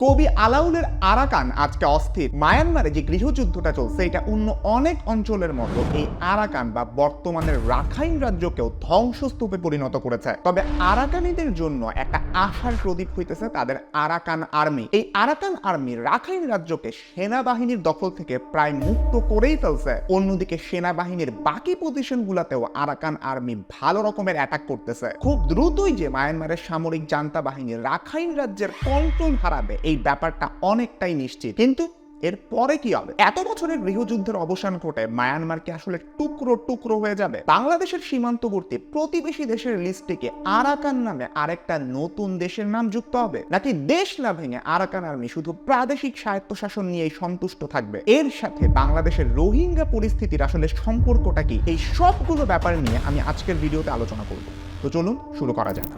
কবি আলাউলের আরাকান আজকে অস্থির। মায়ানমারে যে গৃহযুদ্ধটা চলছে, এটা অন্য অনেক অঞ্চলের মতো এই আরাকান বা বর্তমানের রাখাইন রাজ্যকেও ধ্বংসস্তূপে পরিণত করেছে। তবে আরাকানিদের জন্য একটা আশার প্রদীপ হইতেছে তাদের আরাকান আর্মি। এই আরাকান আর্মি রাখাইন রাজ্যকে সেনাবাহিনীর দখল থেকে প্রায় মুক্ত করেই ফেলছে। অন্যদিকে সেনাবাহিনীর বাকি পজিশন গুলাতেও আরাকান আর্মি ভালো রকমের অ্যাটাক করতেছে। খুব দ্রুতই যে মায়ানমারের সামরিক জান্তা বাহিনী রাখাইন রাজ্যের কন্ট্রোল হারাবে এই ব্যাপারটা অনেকটাই নিশ্চিত। কিন্তু এর পরে কি হবে? এত বছরের গৃহযুদ্ধের অবসান ঘটে মায়ানমার কি আসলে টুকরো টুকরো হয়ে যাবে। বাংলাদেশের সীমান্তবর্তী প্রতিবেশী দেশের লিস্ট থেকে আরাকান নামে আরেকটা নতুন দেশের নাম যুক্ত হবে। নাকি দেশ না ভেঙে আরাকান আর্মি শুধু প্রাদেশিক স্বায়ত্তশাসন নিয়েই সন্তুষ্ট থাকবে? এর সাথে বাংলাদেশের রোহিঙ্গা পরিস্থিতির আসলে সম্পর্কটা কি? এই সবগুলো ব্যাপার নিয়ে আমি আজকের ভিডিওতে আলোচনা করব। তো চলুন শুরু করা যাক।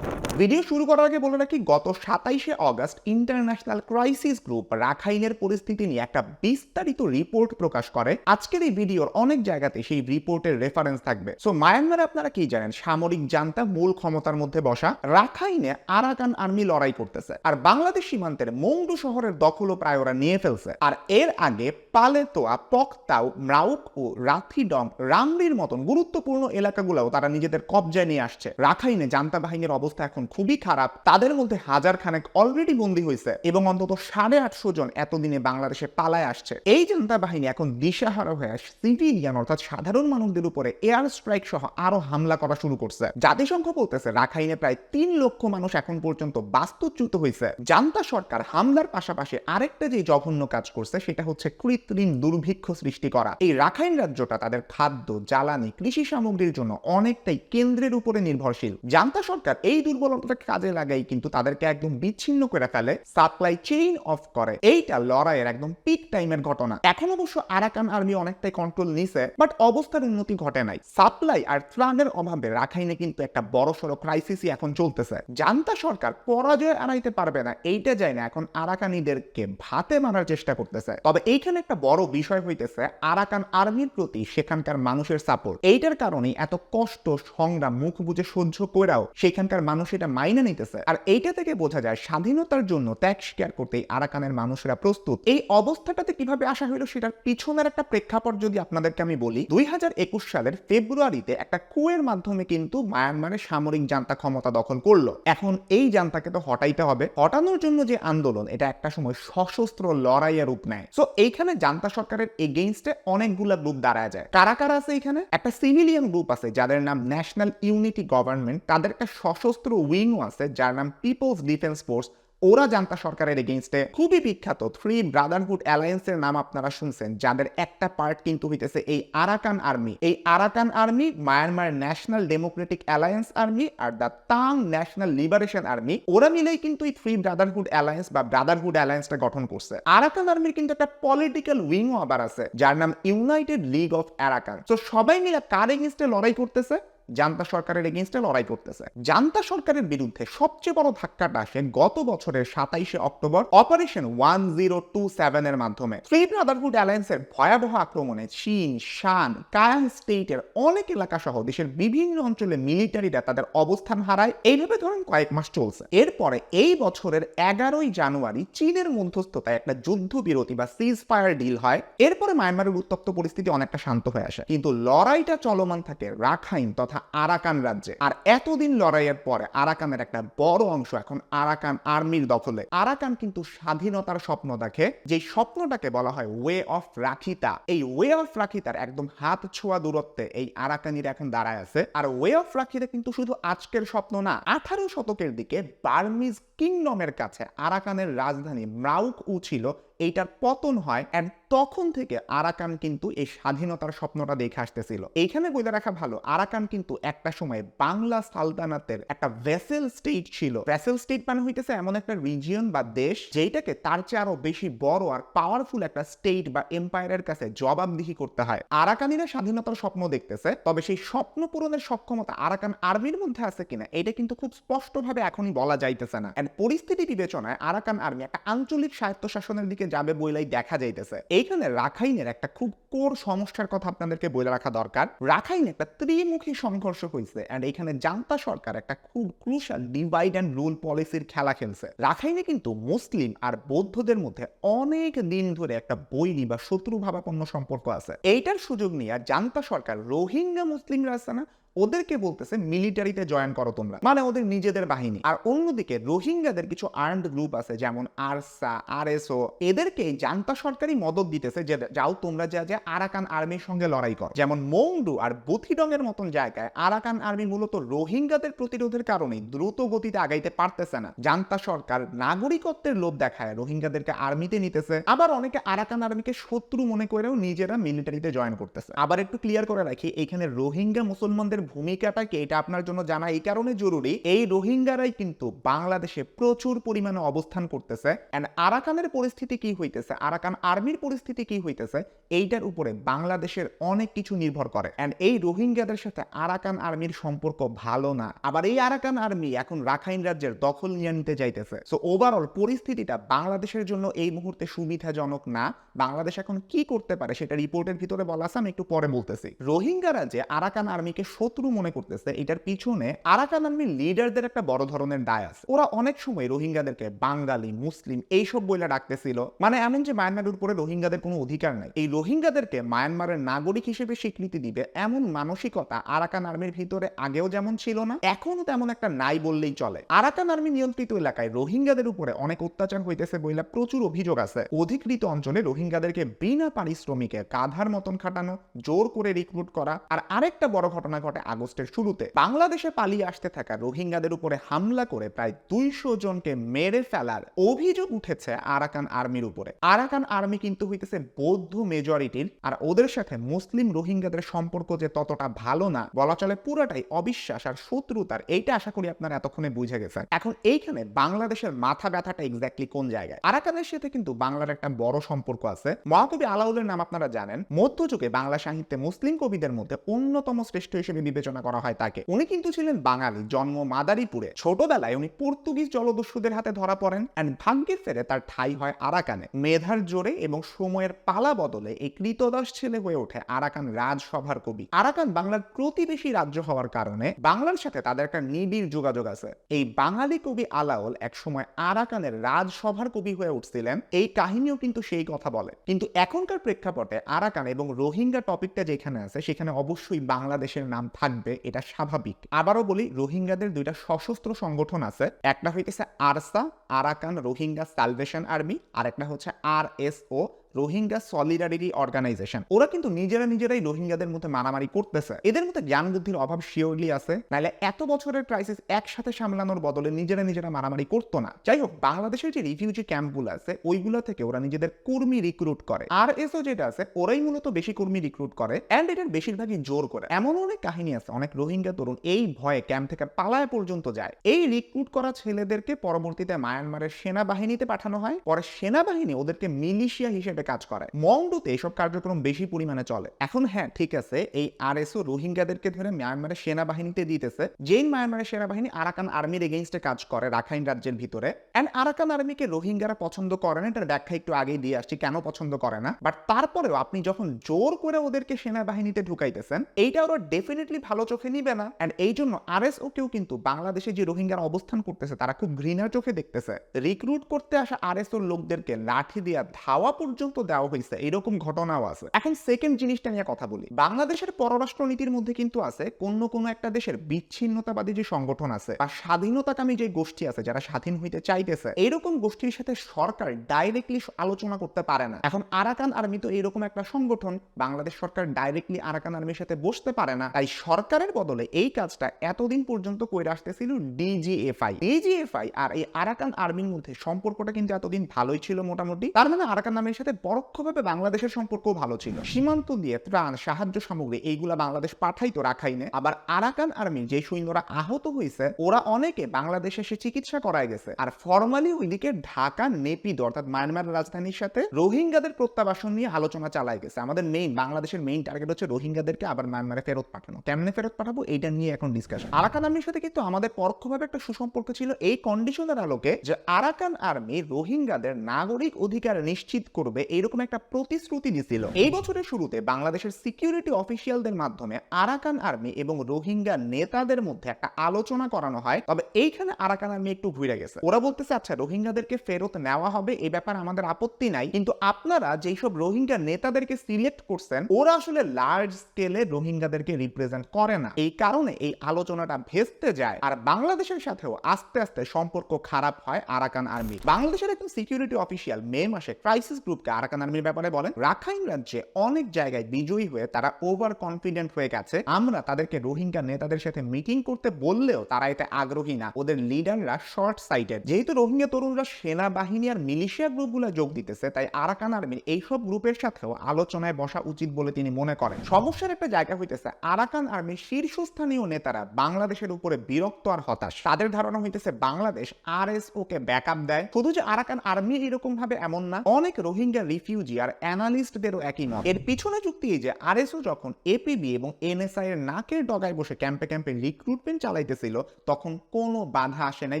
ভিডিও শুরু করার আগে বলে রাখি, গত সাতাইশে অগস্ট ইন্টারন্যাশনাল ক্রাইসিস গ্রুপ রাখাইনের পরিস্থিতি নিয়ে একটা বিস্তারিত রিপোর্ট প্রকাশ করে। আজকের এই ভিডিওর অনেক জায়গাতে সেই রিপোর্টের রেফারেন্স থাকবে। সো মায়ানমারে আপনারা কি জানেন? সামরিক জান্তা মূল ক্ষমতার মধ্যে বসা। রাখাইনে আরাকান আর্মি লড়াই করতেছে। আর বাংলাদেশ সীমান্তের মংডু শহরের দখলও প্রায় ওরা নিয়ে ফেলছে। আর এর আগে পালেতোয়া পকতাও ম্রাউক ও রাথিডং রামরির মতন গুরুত্বপূর্ণ এলাকাগুলোও তারা নিজেদের কবজায় নিয়ে আসছে। রাখাইনে জান্তা বাহিনীর অবস্থা এখন খুবই খারাপ। তাদের মধ্যে হাজার খানেক অলরেডি বন্দী হয়েছে এবং অন্তত সাড়ে আটশো জন এতদিনে বাংলাদেশে পালায় আসছে। এই জান্তা বাহিনী এখন দিশাহারা হয়ে সিভিলিয়ান অর্থাৎ সাধারণ মানুষদের উপরে এয়ার স্ট্রাইক সহ আরও হামলা করা শুরু করছে। জাতিসংঘ বলতেছে, রাখাইনে প্রায় তিন লক্ষ মানুষ এখন পর্যন্ত বাস্তুচ্যুত হয়েছে জান্তা সরকার হামলার পাশাপাশি আরেকটা যে জঘন্য কাজ করছে, সেটা হচ্ছে কৃত্রিম দুর্ভিক্ষ সৃষ্টি করা। এই রাখাইন রাজ্যটা তাদের খাদ্য, জ্বালানি, কৃষি সামগ্রীর জন্য অনেকটাই কেন্দ্রের উপরে নির্ভরশীল। জান্তা সরকার এই দুর্বলতাকে কাজে লাগাই কিন্তু তাদেরকে একদম বিচ্ছিন্ন করে ফেলে সাপ্লাই চেইন অফ করে। এইটা লড়াইয়ের একদম পিক টাইমের ঘটনা। এখন অবশ্য আরাকান আর্মি অনেকটাই কন্ট্রোল নিছে বাট অবস্থার উন্নতি ঘটে নাই। সাপ্লাই আর ত্রাণের অভাবে রাখাইনে কিন্তু একটা বড় সড়ো ক্রাইসিসই এখন চলতেছে। জান্তা সরকার পরাজয় এড়াইতে পারবে না, এইটা যায় না এখন আরাকানিদেরকে ভাতে মারার চেষ্টা করতেছে। তবে এইখানে বড় বিষয় হইতেছে, আরাকান আর্মির প্রতি সেখানকার মানুষের সাপোর্ট এইটার কারণেই এত কষ্ট, সংগ্রাম, মুখ বুঝে সহ্য করেও সেখানকার মানুষ এটা মাইনে নিতেছে। আর এইটা থেকে বোঝা যায়, স্বাধীনতার জন্য ত্যাগ স্বীকার করতে আরাকানের মানুষেরা প্রস্তুত। এই অবস্থাটাতে কীভাবে আসা হইল সেটার পিছনের একটা প্রেক্ষাপট যদি আপনাদেরকে আমি বলি, দুই হাজার একুশ সালের ফেব্রুয়ারিতে একটা কুয়ের মাধ্যমে কিন্তু মায়ানমারের সামরিক জান্তা ক্ষমতা দখল করল। এখন এই জান্তাকে তো হটাইতে হবে। হটানোর জন্য যে আন্দোলন, এটা একটা সময় সশস্ত্র লড়াইয়ের রূপ নেয়। সো এইখানে জান্তা সরকারের এগেইনস্টে অনেকগুলো গ্রুপ দাঁড়ায় যায়। কারা কারা আছে এখানে? একটা সিভিলিয়ান গ্রুপ আছে, যাদের নাম ন্যাশনাল ইউনিটি গভর্নমেন্ট তাদের একটা সশস্ত্র উইংও আছে, যার নাম পিপলস ডিফেন্স ফোর্স ওরা জান্তা সরকারের এগেইনস্টে খুবই বিখ্যাত থ্রি ব্রাদারহুড অ্যালায়েন্সের নাম আপনারা শুনছেন, যাদের একটা পার্ট কিন্তু হইতেছে এই আরাকান আর্মি এই Arakan Army Myanmar National Democratic Alliance Army R the Ta'ang National Liberation Army ওরা মিলেই কিন্তু এই থ্রি ব্রাদারহুড অ্যালায়েন্স বা ব্রাদারহুড অ্যালায়েন্সটা গঠন করছে। আরাকান আর্মির কিন্তু একটা পলিটিক্যাল উইংও আবার আছে, যার নাম ইউনাইটেড লিগ অফ আরাকান তো সবাই মিলে কার এগেনস্টে লড়াই করতেছে? জান্তা সরকারের এগেনস্টে লড়াই করতেছে। জান্তা সরকারের বিরুদ্ধে সবচেয়ে বড় ধাক্কাটা আসে গত বছরের সাতাইশে October operation one zero two seven এর মাধ্যমে। থ্রি ব্রাদারহুড অ্যালায়েন্সের ভয়াবহ আক্রমণে চীন, শান কায়াং স্টেটের অনেক এলাকা সহ দেশের বিভিন্ন অঞ্চলে মিলিটারিরা তাদের অবস্থান হারায়। এইভাবে ধরুন কয়েক মাস চলছে। এরপরে এই বছরের এগারোই জানুয়ারি চীনের মধ্যস্থতায় একটা যুদ্ধ যুদ্ধবিরতি বা সিজ ফায়ার ডিল হয়। এরপরে মায়ানমারের উত্তপ্ত পরিস্থিতি অনেকটা শান্ত হয়ে আসে। কিন্তু লড়াইটা চলমান থাকে রাখাইন তথা আরাকান রাজ্যে। আর এতদিন লড়াইয়ের পরে আরাকানের একটা বড় অংশ এখন আরাকান আর্মির দখলে। আরাকান কিন্তু স্বাধীনতার স্বপ্ন দেখে, যে স্বপ্নটাকে বলা হয় ওয়ে অফ রাখিতা এই ওয়ে অফ রাখিতার একদম হাত ছোঁয়া দূরত্বে এই আরাকানির এখন দাঁড়ায় আছে। আর ওয়ে অফ রাখিতা কিন্তু শুধু আজকের স্বপ্ন না, আঠারো শতকের দিকে বার্মিজ কিংডমের কাছে আরাকানের রাজধানী মাউক উ ছিল এইটার পতন হয় অ্যান্ড তখন থেকে আরাকান কিন্তু এই স্বাধীনতার স্বপ্নটা দেখে আসতেছিল। এইখানে বলে রাখা ভালো, আরাকান কিন্তু একটা সময় বাংলা সালতানাতের একটা ভেসেল স্টেট ছিল। ভেসেল স্টেট মানে হইতেছে এমন একটা রিজিয়ন বা দেশ যেটাকে তার চেয়ে আরও বেশি বড় আর পাওয়ারফুল একটা স্টেট বা এম্পায়ারের কাছে জবাবদিহি করতে হয়। আরাকানিরা স্বাধীনতার স্বপ্ন দেখতেছে, তবে সেই স্বপ্ন পূরণের সক্ষমতা আরাকান আর্মির মধ্যে আছে কিনা, এটা কিন্তু খুব স্পষ্টভাবে এখনই বলা যাইতেছে না। পরিস্থিতি বিবেচনায় আরাকান আর্মি একটা আঞ্চলিক স্বায়ত্তশাসনের দিকে যাবে বইলাই দেখা যাইতেছে। এইখানে রাখাইনের একটা খুব কোর সমস্যার কথা আপনাদেরকে বলে রাখা দরকার। রাখাইনে একটা ত্রিমুখী সংঘর্ষ হয়েছে এন্ড এখানে জান্তা সরকার একটা খুব ক্রুশাল ডিভাইড অ্যান্ড রুল পলিসির খেলা খেলছে। রাখাইনে কিন্তু মুসলিম আর বৌদ্ধদের মধ্যে অনেক দিন ধরে একটা বৈরী বা শত্রু ভাবাপন্ন সম্পর্ক আছে। এইটার সুযোগ নিয়ে জান্তা সরকার রোহিঙ্গা মুসলিমরা আছে না ওদেরকে বলতেছে মিলিটারিতে জয়েন করো তোমরা। মানে ওদের নিজেদের বাহিনী। আর অন্যদিকে রোহিঙ্গাদের কিছু আর্মড গ্রুপ আছে, যেমন আরসা, আরএসও, এদেরকে জান্তা সরকারি মদত দিতেছে যে, যাও তোমরা যা যা আরাকান আর্মির সঙ্গে লড়াই কর। যেমন মংডু আর বথিডংয়ের মতন জায়গায় আরাকান আর্মি মূলত রোহিঙ্গাদের প্রতিরোধের কারণে দ্রুত গতিতে আগাইতে পারতেছে না। জান্তা সরকার নাগরিকত্বের লোভ দেখায়, রোহিঙ্গাদেরকে আর্মিতে নিতেছে। আবার অনেকে আরাকান আর্মিকে শত্রু মনে করেও নিজেরা মিলিটারিতে জয়েন করতেছে। আবার একটু ক্লিয়ার করে রাখি, এখানে রোহিঙ্গা মুসলমানদের ভূমিকাটা কি এটা আপনার জন্য জানা এই কারণে জরুরি, এই রোহিঙ্গারাই কিন্তু বাংলাদেশে প্রচুর পরিমাণে অবস্থান করতেছে। এন্ড আরাকানের পরিস্থিতি কি হইতেছে? আরাকান আর্মির পরিস্থিতি কি হইতেছে? এইটার উপরে বাংলাদেশের অনেক কিছু নির্ভর করে। এন্ড এই রোহিঙ্গাদের সাথে আরাকান আর্মির সম্পর্ক ভালো না। আবার এই আরাকান আর্মি এখন রাখাইন রাজ্যের দখল নিয়ে নিতে যাইতেছে। সো ওভারঅল পরিস্থিতিটা বাংলাদেশের জন্য এই মুহূর্তে সুবিধাজনক না। বাংলাদেশ এখন কি করতে পারে সেটা রিপোর্টের ভিতরে বলা আছে, আমি একটু পরে বলতেছি। রোহিঙ্গারা যে আরাকান আর্মিকে শত্রু মনে করতেছে, এটার পিছনে আরাকান আর্মির লিডারদের একটা বড় ধরনের দায় আছে। ওরা অনেক সময় রোহিঙ্গাদেরকে বাঙালি, মুসলিম এইসব বইলা ডাকতেছিল। মানে এমন যে মায়ানমারের উপরে রোহিঙ্গাদের কোনো অধিকার নাই। এই রোহিঙ্গাদেরকে মায়ানমারের নাগরিক হিসেবে স্বীকৃতি দিবে এমন মানসিকতা আরাকান আর্মির ভিতরে আগেও যেমন ছিল না এখনও তেমন একটা নাই বললেই চলে। আরাকান আর্মি নিয়ন্ত্রিত এলাকায় রোহিঙ্গাদের উপরে অনেক অত্যাচার হইতেছে বইলা প্রচুর অভিযোগ আছে। অধিকৃত অঞ্চলে রোহিঙ্গাদেরকে বিনা পারিশ্রমিকে কাঁধার মতন খাটানো, জোর করে রিক্রুট করা, আর আরেকটা বড় ঘটনা ঘটে আগস্টের শুরুতে বাংলাদেশে পালিয়ে আসতে থাকা রোহিঙ্গাদের উপরে হামলা করে প্রায় দুইশো জনকে মেরে ফেলার অভিযোগ উঠেছে আরাকান আর্মির উপরে। আরাকান আর্মি কিন্তু হইতেছে বৌদ্ধ মেজরিটির আর ওদের সাথে মুসলিম রোহিঙ্গাদের সম্পর্ক যে ততটা ভালো না, বলা চলে পুরাটাই অবিশ্বাস আর শত্রুতার। এইটা আশা করি আপনারা এতক্ষণে বুঝে গেছেন। এখন এইখানে বাংলাদেশের মাথা ব্যথাটা এক্স্যাক্টলি কোন জায়গায়? আরাকানের সাথে কিন্তু বাংলার একটা বড় সম্পর্ক আছে। মহাকবি আলাউলের নাম আপনারা জানেন। মধ্যযুগে বাংলা সাহিত্যে মুসলিম কবিদের মধ্যে অন্যতম শ্রেষ্ঠ হিসেবে বিবেচনা করা হয় তাকে। উনি কিন্তু ছিলেন বাঙালি, জন্ম মাদারীপুরে। ছোটবেলায় উনি পর্তুগিজ জলদস্যুদের হাতে ধরা পড়েন অ্যান্ড ভাগ্যের ফেরে তার ঠাই হয় আরাকানে। মেধার জোরে এবং সময়ের পালা বদলে এই কৃতদাস ছেলে হয়ে ওঠে আরাকান রাজসভার কবি। আরাকান বাংলার প্রতিবেশী রাজ্য হওয়ার কারণে বাংলার সাথে তাদের একটা নিবিড় যোগাযোগ আছে। এই বাঙালি কবি আলাওল একসময় আরাকানের রাজসভার কবি হয়ে উঠছিলেন। এই কাহিনীও কিন্তু সেই কথা বলে। কিন্তু এখনকার প্রেক্ষাপটে আরাকান এবং রোহিঙ্গা টপিকটা যেখানে আছে, সেখানে অবশ্যই বাংলাদেশের নাম থাকবে, এটা স্বাভাবিক। আবারও বলি, রোহিঙ্গাদের দুইটা সশস্ত্র সংগঠন আছে। একটা হইতেছে ARSA, Arakan Rohingya Salvation Army আর একটা হচ্ছে R S O Rohingya Solidarity Organisation ওরা কিন্তু নিজেরা নিজেরাই রোহিঙ্গাদের মধ্যে মারামারি করতেছে। এদের মধ্যে জ্ঞান বুদ্ধির অভাব শিওরলি আছে। নাহলে এত বছরের ক্রাইসিস একসাথে সামলানোর বদলে নিজেরা নিজেরা মারামারি করতো না। যাই হোক, বাংলাদেশের যে রিফিউজি ক্যাম্পগুলো আছে, ওইগুলো থেকে ওরা নিজেদের কর্মী রিক্রুট করে। আর এসও যেটা আছে, ওরাই মূলত বেশি কর্মী রিক্রুট করে অ্যান্ড এটার বেশিরভাগই জোর করে। এমন অনেক কাহিনী আছে, অনেক রোহিঙ্গা তরুণ এই ভয়ে ক্যাম্প থেকে পালায় পর্যন্ত যায়। এই রিক্রুট করা ছেলেদেরকে পরবর্তীতে মায়ানমারের সেনাবাহিনীতে পাঠানো হয়। পরে সেনাবাহিনী ওদেরকে মিলিশিয়া হিসেবে কাজ করে মংডুতে এসব কার্যক্রম বেশি পরিমাণে চলে। এখন হ্যাঁ ঠিক আছে, এই আরএসও রোহিঙ্গাদেরকে ধরে মায়ানমারের সেনাবাহিনীতে দিতেছে। যেই মায়ানমারের সেনাবাহিনী আরাকান আর্মির এগেইনস্টে কাজ করে রাখাইন রাজ্যের ভিতরে। অ্যান্ড আরাকান আর্মিকে রোহিঙ্গারা পছন্দ করে না, এটার ব্যাখ্যা একটু আগেই দিয়ে আসছি কেন পছন্দ করে না। বাট তারপরেও আপনি যখন জোর করে ওদেরকে সেনাবাহিনীতে ঢুকাইতেছেন, এইটা ওরা ডেফিনেটলি ভালো চোখে নিবে না। অ্যান্ড এই জন্য আর আরএসও কেউ কিন্তু বাংলাদেশে যে রোহিঙ্গারা অবস্থান করতেছে, তারা খুব ঘৃণার চোখে দেখতেছে। রিক্রুট করতে আসা আরএসওর লোকদেরকে লাঠি দিয়া ধাওয়া পর্যন্ত দেওয়া হয়েছে, এরকম ঘটনাও আছে। এখন সেকেন্ড জিনিসটা নিয়ে কথা বলি। বাংলাদেশের পররাষ্ট্র নীতির মধ্যে কিন্তু আছে, কোন কোন একটা দেশের বিচ্ছিন্নতাবাদী যে সংগঠন আছে বা স্বাধীনতাকামী যে গোষ্ঠী আছে, যারা স্বাধীন হইতে চাইতেছে, এরকম গোষ্ঠীর সাথে সরকার ডাইরেক্টলি আলোচনা করতে পারে না। এখন আরাকান আর্মি তো এরকম একটা সংগঠন, বাংলাদেশ সরকার ডাইরেক্টলি আরাকান আর্মির সাথে বসতে পারে না। তাই সরকারের বদলে এই কাজটা এতদিন পর্যন্ত করে আসতেছিল ডিজিএফআই ডিজিএফআই আর এই আরাকান আর্মির মধ্যে সম্পর্কটা কিন্তু এতদিন ভালোই ছিল মোটামুটি। তার মানে আরাকান আর্মির সাথে পরোক্ষভাবে বাংলাদেশের সম্পর্ক ভালো ছিল। সীমান্ত দিয়ে ত্রাণ, সাহায্য সামগ্রী এইগুলা বাংলাদেশ পাঠাইতো রাখাইনে। আবার আরাকান আর্মি যে সৈন্যরা আহত হয়েছে ওরা অনেকে বাংলাদেশে এসে চিকিৎসা করায় গেছে। আর ফর্মালি ওইদিকে ঢাকা, নেপিদ অর্থাৎ মায়ানমার রাজধানীর সাথে রোহিঙ্গাদের প্রত্যাবাসন নিয়ে আলোচনা চালায় গেছে। আমাদের মেইন বাংলাদেশের মেইন টার্গেট হচ্ছে রোহিঙ্গাদেরকে আবার মায়ানমারে ফেরত পাঠানো। কেমনে ফেরত পাঠাবো এইটা নিয়ে এখন ডিসকাশন আরাকান আর্মির সাথে কিন্তু আমাদের পরোক্ষভাবে একটা সুসম্পর্ক ছিল এই কন্ডিশনের আলোকে যে আরাকান আর্মি রোহিঙ্গাদের নাগরিক অধিকার নিশ্চিত করবে এইরকম একটা প্রতিশ্রুতি দিছিল এই বছরের শুরুতে বাংলাদেশের সিকিউরিটি অফিসিয়ালদের মাধ্যমে আরাকান আর্মি এবং রোহিঙ্গা নেতাদের মধ্যে একটা আলোচনা করানো হয়। তবে এইখানে আরাকান আর্মি একটু ঘুরে গেছে। ওরা বলতেছে আচ্ছা রোহিঙ্গাদেরকে ফেরত নেওয়া হবে এই ব্যাপারে আমাদের আপত্তি নাই। কিন্তু আপনারা যেই সব রোহিঙ্গা নেতাদেরকে সিলেক্ট করছেন ওরা আসলে লার্জ স্কেলে রোহিঙ্গাদেরকে রিপ্রেজেন্ট করে না। এই কারণে এই আলোচনাটা ভেস্তে যায়। আর বাংলাদেশের সাথেও আস্তে আস্তে সম্পর্ক খারাপ হয় আরাকান আর্মি বাংলাদেশের একজন সিকিউরিটি অফিসিয়াল মে মাসে ক্রাইসিস গ্রুপকে আরাকান আর্মির ব্যাপারে বলেন, রাখাইন রাজ্যে অনেক জায়গায় বিজয়ী হয়ে তারা ওভার কনফিডেন্ট হয়ে গেছে। আমরা তাদেরকে রোহিঙ্গা নেতাদের সাথে মিটিং করতে বললেও তারা এতে আগ্রহী না। ওদের লিডাররা শর্ট সাইটেড যেহেতু রোহিঙ্গা তরুণরা সেনাবাহিনী আর মিলিশিয়া গ্রুপগুলো যোগ দিতেছে, তাই আরাকান আর্মির এইসব গ্রুপের সাথেও আলোচনায় বসা উচিত বলে তিনি মনে করেন। সমস্যার একটা জায়গা হইতেছে, আরাকান আর্মির শীর্ষস্থানীয় নেতারা বাংলাদেশের উপরে বিরক্ত আর হতাশ। তাদের ধারণা হইতেছে, বাংলাদেশ আর এস ওকে ব্যাকআপ দেয়। শুধু যে আরাকান আর্মি এরকম ভাবে এমন না, অনেক রোহিঙ্গা রিফিউজি আর অ্যানালিস্টদেরও একই মত। এর পিছনে যুক্তি এই যে আরএসও যখন এপিবি এবং এনএসআই এর নাকের ডগায় বসে ক্যাম্পে ক্যাম্পে রিক্রুটমেন্ট চালাইতেছিল, তখন কোনো বাধা আসে নাই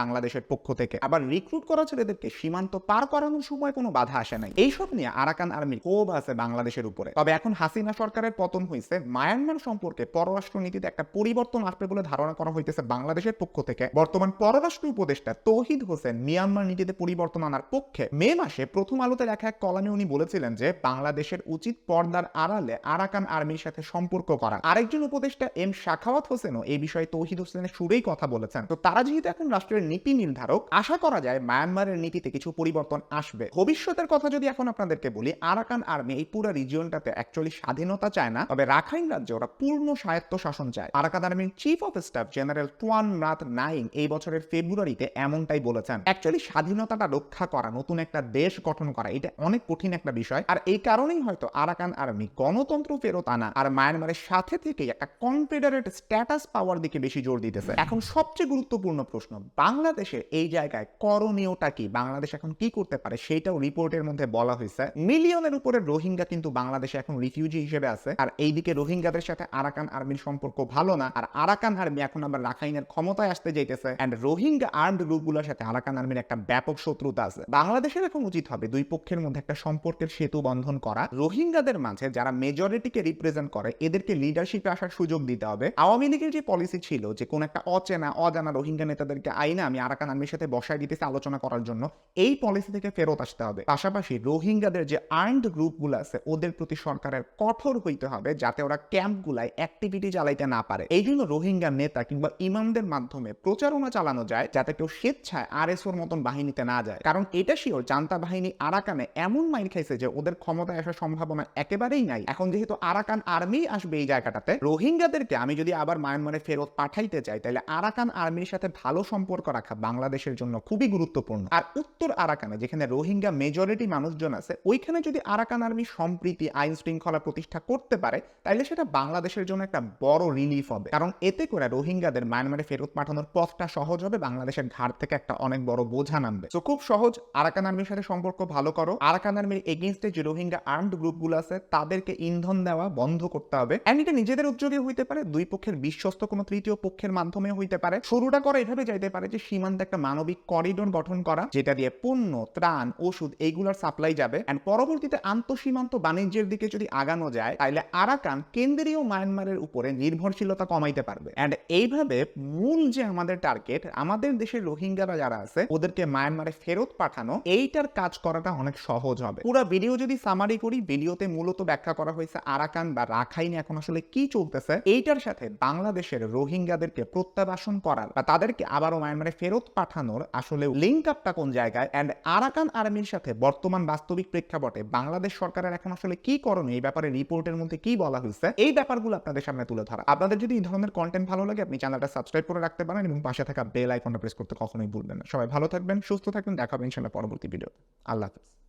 বাংলাদেশের পক্ষ থেকে। আবার রিক্রুট করা ছেলেদেরকে সীমান্ত পার করানোর সময় কোনো বাধা আসে নাই। এইসব নিয়ে আরাকান আর্মির ক্ষোভ আছে বাংলাদেশের উপরে। তবে এখন হাসিনা সরকারের পতন হয়েছে মায়ানমার সম্পর্কে পররাষ্ট্র নীতিতে একটা পরিবর্তন আসবে বলে ধারণা করা হইতেছে বাংলাদেশের পক্ষ থেকে। বর্তমান পররাষ্ট্র উপদেষ্টা তৌহিদ হোসেন মিয়ানমার নীতিতে পরিবর্তন আনার পক্ষে মে মাসে প্রথম আলোতে লেখা এক কলামে উনি বলেছিলেন যে, বাংলাদেশের উচিত পর্দার আড়ালে আরাকান আর্মির সাথে সম্পর্ক করা। আরেকজন উপদেষ্টা এম শাখাওয়াত হোসেনও এই বিষয়ে তৌহিদ হোসেনের সুরেই কথা বলেছেন। তো তারা যেহেতু এখন রাষ্ট্রের নীতি নির্ধারক, আশা করা যায় মায়ানমারের নীতিতে কিছু পরিবর্তন আসবে। ভবিষ্যতের কথা যদি এখন আপনাদেরকে বলি, আরাকান আর্মি এই পুরো রিজিয়নটাতে অ্যাকচুয়ালি স্বাধীনতা চায় না, তবে রাখাইন রাজ্যে ওরা পূর্ণ স্বায়ত্ত শাসন চায়। আরাকান আর্মির chief of staff general Twan Mrat Naing এই বছরের ফেব্রুয়ারিতে এমনটাই বলেছেন। অ্যাকচুয়ালি স্বাধীনতাটা রক্ষা করা, নতুন একটা দেশ গঠন করা, এটা অনেক কঠিন একটা বিষয়। আর এই কারণেই হয়তো আরাকান আর্মি গণতন্ত্র ফেরত আনা আর মায়ানমারের সাথে থেকে একটা কনফেডারেট স্ট্যাটাস পাওয়ার দিকে বেশি জোর দিতেছে। এখন সবচেয়ে গুরুত্বপূর্ণ প্রশ্ন বাংলাদেশের এই জায়গায় করণীয়টা কি? বাংলাদেশ এখন কি করতে পারে? সেটাও রিপোর্টের মধ্যে বলা হয়েছে। মিলিয়নের উপরে রোহিঙ্গা কিন্তু বাংলাদেশে এখন রিফিউজি হিসেবে আছে। আর এইদিকে রোহিঙ্গাদের সাথে আরাকান আর্মির সম্পর্ক ভালো না। আর আরাকান আর্মি এখন আবার রাখাইনের ক্ষমতায় আসতে যাইতেছে। এন্ড রোহিঙ্গা আর্মড গ্রুপগুলোর সাথে আরাকান আর্মির একটা ব্যাপক শত্রুতা আছে। বাংলাদেশের এখন উচিত হবে দুই পক্ষের মধ্যে একটা সম্পর্কের সেতু বন্ধন করা। রোহিঙ্গাদের মাঝে যারা মেজরিটিকে রিপ্রেজেন্ট করে, এদেরকে লিডারশিপে আসার সুযোগ দিতে হবে। আওয়ামী লীগের যে পলিসি ছিল যে কোন একটা অচেনা, অজানা রোহিঙ্গা নেতাদেরকে আইনে আমি আরাকান আর্মির সাথে বসায় দিতেছি আলোচনা করার জন্য, এই পলিসি থেকে ফেরত আসতে হবে। পাশাপাশি রোহিঙ্গাদের যে আর্মড গ্রুপগুলো আছে, ওদের প্রতি সরকারের কঠোর হইতে হবে যাতে ওরা ক্যাম্পগুলায় অ্যাক্টিভিটি চালাইতে না পারে। এই জন্য রোহিঙ্গা নেতা কিংবা ইমামদের মাধ্যমে প্রচারণা চালানো যায় যাতে কেউ স্বেচ্ছায় আর এস ওর মতন বাহিনীতে না যায়। কারণ এটা শিওর, জান্তা বাহিনী আরাকানে এমন মাইন খাইছে যে ওদের ক্ষমতায় আসার সম্ভাবনা একেবারেই নাই। এখন যেহেতু আরাকান আর্মি আসবে এই জায়গাটাতে, রোহিঙ্গাদেরকে আমি যদি আবার মায়ানমারে ফেরত পাঠাইতে চাই, তাহলে আরাকান আর্মির সাথে ভালো সম্পর্ক রাখা বাংলাদেশের জন্য খুবই গুরুত্বপূর্ণ। আর উত্তর আরাকানে, যেখানে রোহিঙ্গা মেজরিটি মানুষজন আছে, ওইখানে যদি আরাকান আর্মি সম্প্রীতি, আইন শৃঙ্খলা প্রতিষ্ঠা করতে পারে তাইলে সেটা বাংলাদেশের জন্য একটা বড় রিলিফ হবে। কারণ এতে করে রোহিঙ্গাদের মায়ানমারে ফেরত পাঠানোর পথটা সহজ হবে, বাংলাদেশের ঘাট থেকে একটা অনেক বড় বোঝা নামবে। তো খুব সহজ, আরাকান আর্মির সাথে সম্পর্ক ভালো করো। আরাকান আর্মির এগেনস্টে যে রোহিঙ্গা আর্মড গ্রুপগুলো আছে, তাদেরকে ইন্ধন দেওয়া বন্ধ করতে হবে। এন্ড এটা নিজেদের উদ্যোগে হইতে পারে, দুই পক্ষের বিশ্বস্ত কোনো তৃতীয় পক্ষের মাধ্যমে হইতে পারে। শুরুটা করা এভাবে যাইতে পারে যে সীমান্তে একটা মানবিক করিডোর গঠন করা, যেটা দিয়ে পণ্য, ত্রাণ, ওষুধ এইগুলোর সাপ্লাই যাবে। এন্ড পরবর্তীতে আন্তঃসীমান্ত বাণিজ্যের দিকে যদি আগানো যায় তাহলে আরাকান কেন্দ্রীয় মায়ানমারের উপরে নির্ভরশীলতা কমাইতে পারবে। এন্ড এইভাবে মূল যে আমাদের টার্গেট আমাদের দেশের রোহিঙ্গারা যারা আছে, ওদেরকে মায়ানমারে ফেরত পাঠানো, এইটার কাজ করাটা অনেক সহজ হবে। পুরো ভিডিও যদি সামারি করি ভিডিওতে মূলত ব্যাখ্যা করা হয়েছে আরাকান বা রাখাইনে এখন আসলে কি চলতেছে। এইটার সাথে বাংলাদেশের রোহিঙ্গাদেরকে প্রত্যাবাসন করার বা তাদেরকে আবারও মায়ানমারে ফেরত পাঠানোর আসলে লিঙ্ক আপটা কোন জায়গায়? এন্ড আরাকান আর্মির সাথে বর্তমান বাস্তবিক প্রেক্ষাপটে বাংলাদেশ সরকারের এখন আসলে কি করণীয়? এই ব্যাপারে রিপোর্টের মধ্যে কি বলা হয়েছে? এই ব্যাপারগুলো আপনাদের সামনে তুলে ধরা। আপনাদের যদি এই ধরনের কন্টেন্ট ভালো লাগে, আপনি চ্যানেলটা সাবস্ক্রাইব করে রাখতে পারেন এবং পাশে থাকা বেল আইকনটা প্রেস করতে কখনোই ভুলবেন না। সবাই ভালো থাকবেন, সুস্থ থাকবেন, দেখা হবে ইনশাল্লাহ পরবর্তী ভিডিও আল্লাহ হাফিজ।